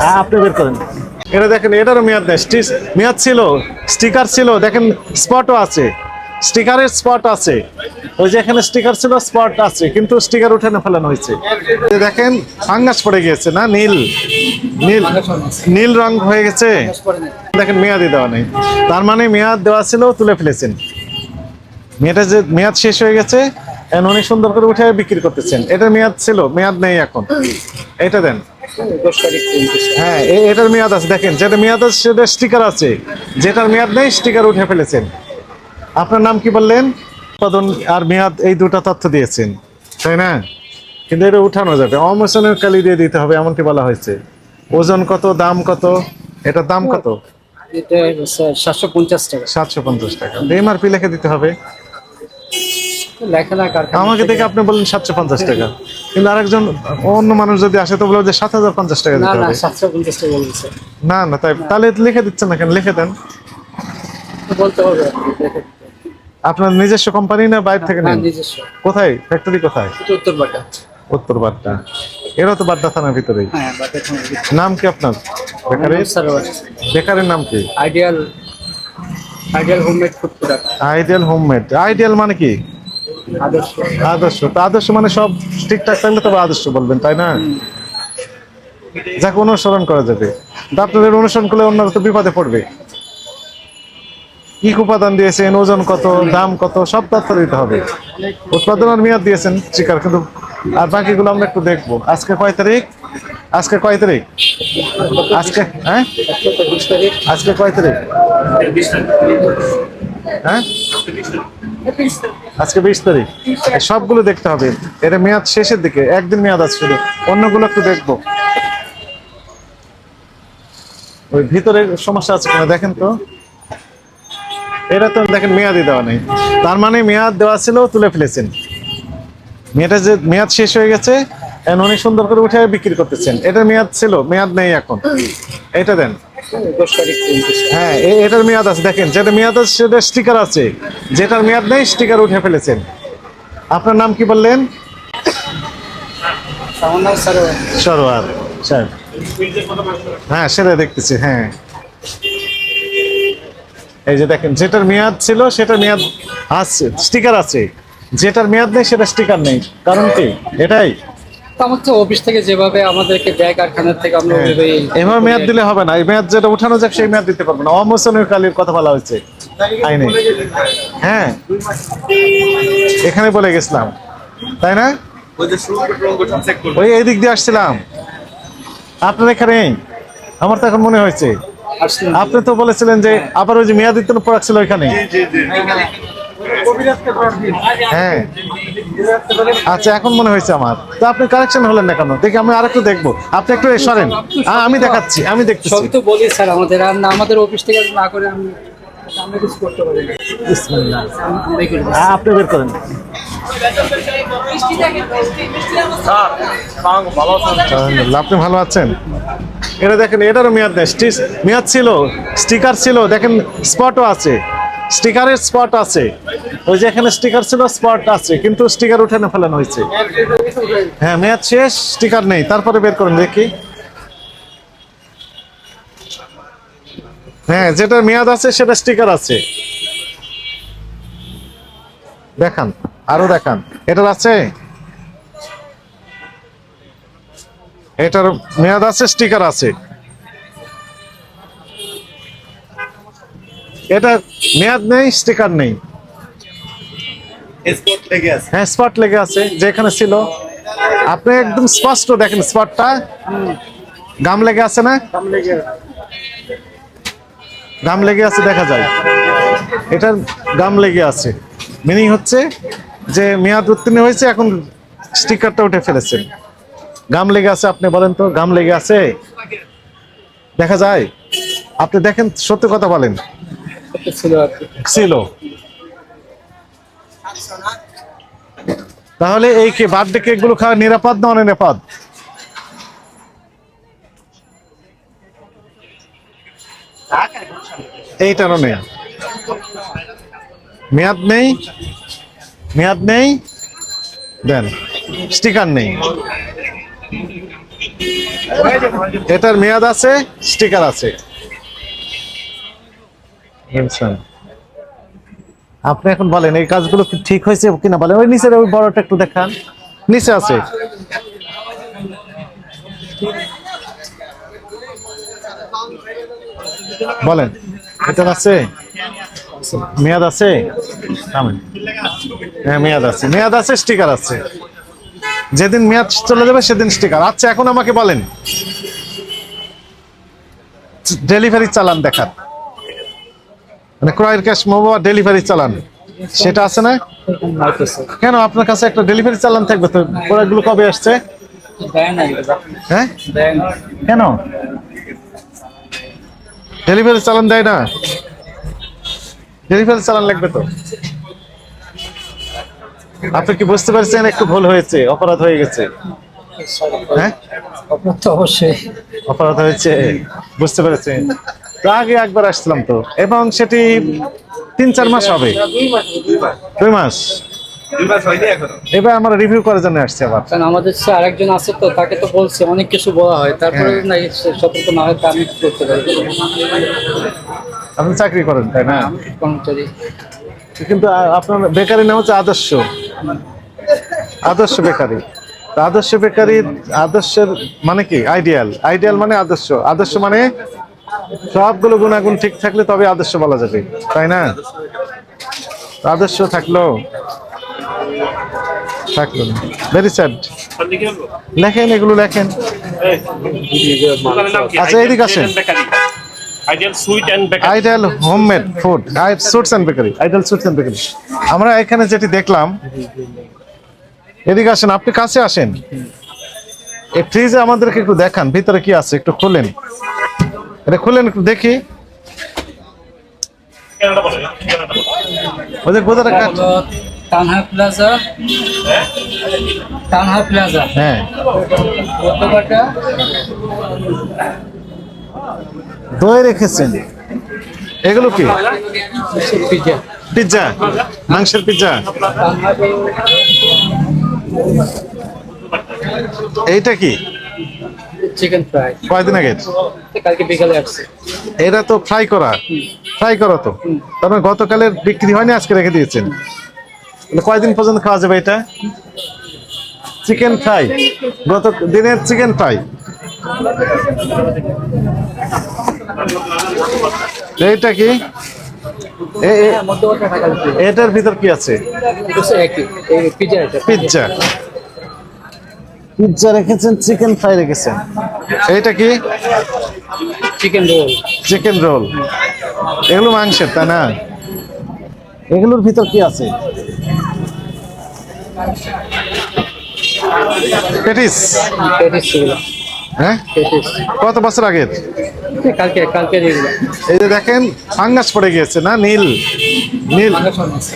হ্যাঁ, আপনি করেন। এটা দেখেন এটারও মেয়াদ নেই। মেয়াদ ছিল স্টিকার ছিল দেখেন স্পটও আছে। স্টিকারের স্পট আছে। ওই যে এখানে স্টিকার ছিল স্পট আছে কিন্তু স্টিকার উঠানো ফেলানো হয়েছে। দেখেন ফাঙ্গাস পড়ে গিয়েছে না? নীল। নীল। নীল রং হয়ে গেছে। দেখেন মেয়াদই দেওয়া নেই। তার মানে মেয়াদ দেওয়া ছিল তুলে ফেলেছেন। মেয়াদটা যে মেয়াদ শেষ হয়ে গেছে এখন উনি সুন্দর করে উঠে বিক্রি করতেছেন। এটা মেয়াদ ছিল মেয়াদ নেই এখন। এটা দেন। হ্যাঁ এটার মেয়াদ আছে। দেখেন যেটা মেয়াদ আছে সেটা স্টিকার আছে। যেটার মেয়াদ নেই স্টিকার উঠে ফেলেছেন। আপনার নাম কি বললেন? উৎপাদন আর মেয়াদ এই দুটা তথ্য দিয়েছেন। তাই না? কিন্তু এটা উঠানো যাবে। অমোশনের কালি দিয়ে দিতে হবে এমনটি বলা হয়েছে। ওজন কত দাম কত? এটার দাম কত? এটা সাতশো পঞ্চাশ টাকা। সাতশো পঞ্চাশ টাকা। এমআরপি লিখে দিতে হবে। আমাকে দেখে আপনি বললেন সাতশো পঞ্চাশ টাকা। কিন্তু আরেকজন অন্য মানুষ যদি আসে তো বলব যে সাত হাজার পঞ্চাশ টাকা না দিতে না হবে। সাতশো পঞ্চাশ টাকা বলছে। না না তাই তাহলে লিখে দিচ্ছেন না কেন? লিখে দেন। বলতে হবে। আপনার নিজস্ব কোম্পানি না বাইরে থেকে নেন? কোথায়? ফ্যাক্টরি কোথায়? এটা উত্তর বাটা উত্তর বাড্ডা এরা তো বাড্ডা থানার ভিতরেই। হ্যাঁ নাম কি আপনার? বেকারের বেকারের নাম কি? Ideal ideal homemade food product. Ideal homemade. Ideal মানে কি? আদর্শ। তো আদর্শ মানে সব ঠিকঠাক থাকলে তবে আদর্শ বলবেন, তাই না? যাকে, অনুসরণ করা যাবে। আপনাদের অনুসরণ করলে অন্যরা তো বিপদে পড়বে। কি উপাদান দিয়েছেন, ওজন কত, দাম কত, সব তথ্য দিতে হবে। উৎপাদনের মেয়াদ দিয়েছেন শিকার কিন্তু আর বাকিগুলো আমরা একটু দেখব। আজকে কয় তারিখ? আজকে কয় তারিখ? আজকে হ্যাঁ? আজকে কয় তারিখ? হ্যাঁ? আজকে বিশ তারিখ। সবগুলো দেখতে হবে। এটা মেয়াদ শেষের দিকে, একদিন মেয়াদ আছে শুধু। অন্যগুলো একটু দেখব। ওই ভিতরে সমস্যা আছে কিনা দেখেন তো। এটা তো দেখেন মেয়াদই দেওয়া নেই। তার মানে মেয়াদ দেওয়া ছিল, তুলে ফেলেছেন। মেয়েটা যে মেয়াদ শেষ হয়ে গেছে এখন উনি সুন্দর করে উঠে বিক্রি করতেছেন। এটা মেয়াদ ছিল, মেয়াদ নেই এখন। এটা দেন। হ্যাঁ এটার মেয়াদ আছে। দেখেন, যেটা মেয়াদ আছে, সেটা স্টিকার আছে। যেটার মেয়াদ নেই স্টিকার উঠে ফেলেছেন। আপনার নাম কি বললেন? সারোয়ার। সাহেব। হ্যাঁ সেটা দেখতেছি হ্যাঁ। এই যে দেখেন, যেটার মেয়াদ ছিল, সেটার মেয়াদ আছে স্টিকার আছে। যেটার মেয়াদ নেই, সেটা স্টিকার নেই। কারণ কি? এটাই। অফিস থেকে যেভাবে আমাদেরকে দেয় থেকে আমরা হ্যাঁ। ওইভাবেই এভাবে মেয়াদ দিলে হবে না। এই মেয়াদ যেটা উঠানো যাক সেই মেয়াদ দিতে পারব না। কালির কথা বলা হয়েছে। আইনে হ্যাঁ। এখানে বলে গেছিলাম। তাই না? ওই এই দিক দিয়ে আসছিলাম। আপনার এখানে? আমার তো এখন মনে হয়েছে। আপনি তো বলেছিলেন যে আবার ওই যে মেয়াদিত্ব প্রোডাক্ট ছিল ওইখানে হ্যাঁ। আচ্ছা এখন মনে হয়েছে আমার। তো আপনি কারেকশন হলেন না কেন? দেখি আমি আরেকটু দেখব। আপনি একটু সরেন। আমি দেখাচ্ছি আমি দেখতেছি। সবই তো বলি স্যার আমাদের আর না আমাদের অফিস থেকে না করে আমি আপনি বের করেন। আপনি ভালো আছেন? এটা দেখেন এটারও মেয়াদ নেই। মেয়াদ ছিল স্টিকার ছিল দেখেন স্পটও আছে। স্টিকারের স্পট আছে। ওই যে এখানে স্টিকার ছিল স্পট আছে, কিন্তু স্টিকার উঠানো ফেলানো হয়েছে। হ্যাঁ মেয়াদ শেষ স্টিকার নেই, তারপরে বের করেন, দেখি। হ্যাঁ যেটা মেয়াদ আছে, সেটা স্টিকার আছে। দেখান, আরও দেখান, এটার আছে? এটার মেয়াদ আছে স্টিকার আছে। এটা মেয়াদ নেই স্টিকার নেই। হ্যাঁ স্পট লেগে আছে যেখানে ছিল। আপনি একদম স্পষ্ট দেখেন স্পটটা গাম লেগে আছে না? গাম লেগে আছে। দেখা যায়। এটার গাম লেগে আছে। মিনিং হচ্ছে যে মেয়াদ উত্তীর্ণ হয়েছে এখন স্টিকারটা উঠে ফেলেছেন গাম লেগে আছে আপনি বলেন তো গাম লেগে আছে? দেখা যায়। আপনি দেখেন সত্যি কথা বলেন। এটা ছিল। তাহলে এই বার্থডে কেকগুলো খাওয়া নিরাপদ না অনিরাপদ? এইটারও নেই। মেয়াদ নেই? মেয়াদ নেই? দেন, স্টিকার নেই। এটার মেয়াদ আছে, স্টিকার আছে। বুঝছেন? আপনি এখন বলেন, এই কাজগুলো কি ঠিক হয়েছে কিনা বলেন? ওই নিচের ওই বড়টা একটু দেখান। নিচে আছে। বলেন, এটা আছে? মেয়াদ আছে? হ্যাঁ মেয়াদ আছে। মেয়াদ আছে, স্টিকার আছে। যেদিন মেয়াদ চলে যাবে, সেদিন স্টিকার। আচ্ছা এখন আমাকে বলেন। ডেলিভারি চালান দেখান। মানে ক্রয়ের ক্যাশ মোবা ডেলিভারি চালান। সেটা আছে না? কেন আপনার কাছে একটা ডেলিভারি চালান থাকবে তো? প্রোডাক্টগুলো কবে আসছে। হ্যাঁ? কেন? ডেলিভারি চালান দেয় না। ডেলিভারি চালান লাগবে তো। আপনি কি বুঝতে পারছেন একটু ভুল হয়েছে? অপরাধ হয়ে গেছে। হ্যাঁ? আপনার তো অবশ্যই। অপরাধ হয়েছে। বুঝতে পেরেছেন আগে একবার আসছিলাম তো। এবং সেটি তিন চার মাস হবে। দুই মাস। এবার আমরা রিভিউ করার জন্য আসছি আবার। কারণ আমাদের সে আরেকজন আছে তো তাকে তো বলছে অনেক কিছু বলা হয়। তারপরে হ্যাঁ। না সতর্ক না হয় তা আমি কি করতে পারি। আপনি চাকরি করেন তাই না? কর্মচারী। কিন্তু আপনার বেকারি নাম হচ্ছে আদর্শ। আদর্শ বেকারি। তো আদর্শ বেকারির আদর্শের মানে কি? আইডিয়াল আইডিয়াল মানে আদর্শ। আদর্শ মানে সবগুলো গুণাগুণ ঠিক থাকলে তবে আদর্শ বলা যাবে তাই না? আদর্শ থাকল। থাকল ভেরি স্যাড লেখেন এগুলো লেখেন। আচ্ছা, এদিকে আসেন। Homemade food sweets and bakery and bakery আমরা এখানে যেটি দেখলাম এদিকে আসেন আপনি কাছে আসেন। এই ফ্রিজে আমাদেরকে একটু দেখান ভিতরে কি আছে একটু খুলেন। এটা খুলেন একটু দেখি। ওদের কোথাটা কাট তানহা প্লাজা। তানহা প্লাজা। হ্যাঁ। মধ্যপাটা দই রেখেছেন। এগুলো কি? পিজা পিৎজা মাংসের পিৎজা এইটা কি? চিকেন ফ্রাই কয়দিন আগে? কালকে বিকালে আসছে। এটা তো ফ্রাই করা। ফ্রাই করা তো। তারপরে গতকালের বিক্রি হয়নি আজকে রেখে দিয়েছেন। কয়দিন পর্যন্ত খাওয়া যাবে এটা? চিকেন ফ্রাই গত দিনের চিকেন ফ্রাই এইটা কি? এটার ভিতর কি আছে? পিৎজা পিৎজা রেখেছেন চিকেন ফ্রাই রেখেছেন। এইটা কি? চিকেন রোল চিকেন রোল এগুলো মাংসের তাই না? এগুলোর ভিতর কি আছে? পেটিস? পেটিস হ্যাঁ? কত বছর আগের? কালকে কালকে এই যে দেখেন ফাঙ্গাস পড়ে গিয়েছে না? নীল। নীল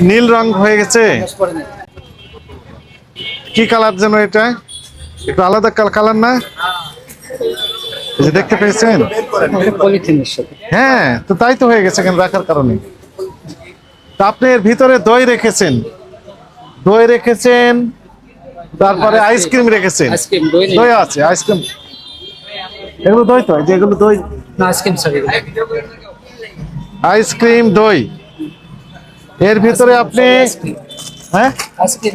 নীল রং হয়ে গেছে। কি কালার যেন এটা? একটু আলাদা কালার না? যে দেখতে পেয়েছেন? হ্যাঁ তো তাই তো হয়ে গেছে কেন? রাখার কারণে। তা আপনি এর ভিতরে দই রেখেছেন। দই রেখেছেন তারপরে আইসক্রিম রেখেছেন। আইসক্রিম দই আছে আইসক্রিম এগুলো দই তো? যেগুলো দই। আইসক্রিম আইসক্রিম দই। এর ভিতরে আপনি হ্যাঁ? আইসক্রিম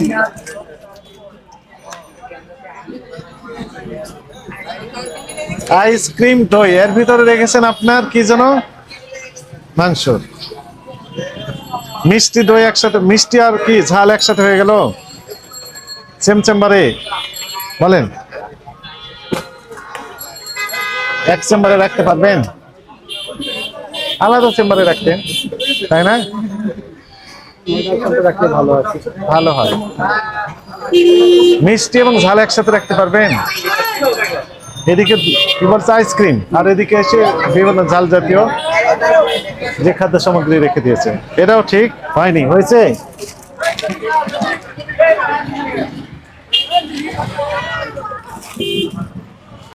আইসক্রিম দই এর ভিতরে রেখেছেন আপনার কি যেন? মাংস। মিষ্টি দই একসাথে, মিষ্টি আর কি ঝাল একসাথে হয়ে গেল? সেম চেম্বারে বলেন। এক চেম্বারে রাখতে পারবেন? আলাদা চেম্বারে রাখতেন তাই না? ভালো আছে ভালো হয়। মিষ্টি এবং ঝাল একসাথে রাখতে পারবেন? এদিকে বলছে আইসক্রিম আর এদিকে এসে বিভিন্ন ঝাল জাতীয় যে খাদ্য সামগ্রী রেখে দিয়েছে। এটাও ঠিক, হয়নি, হয়েছে?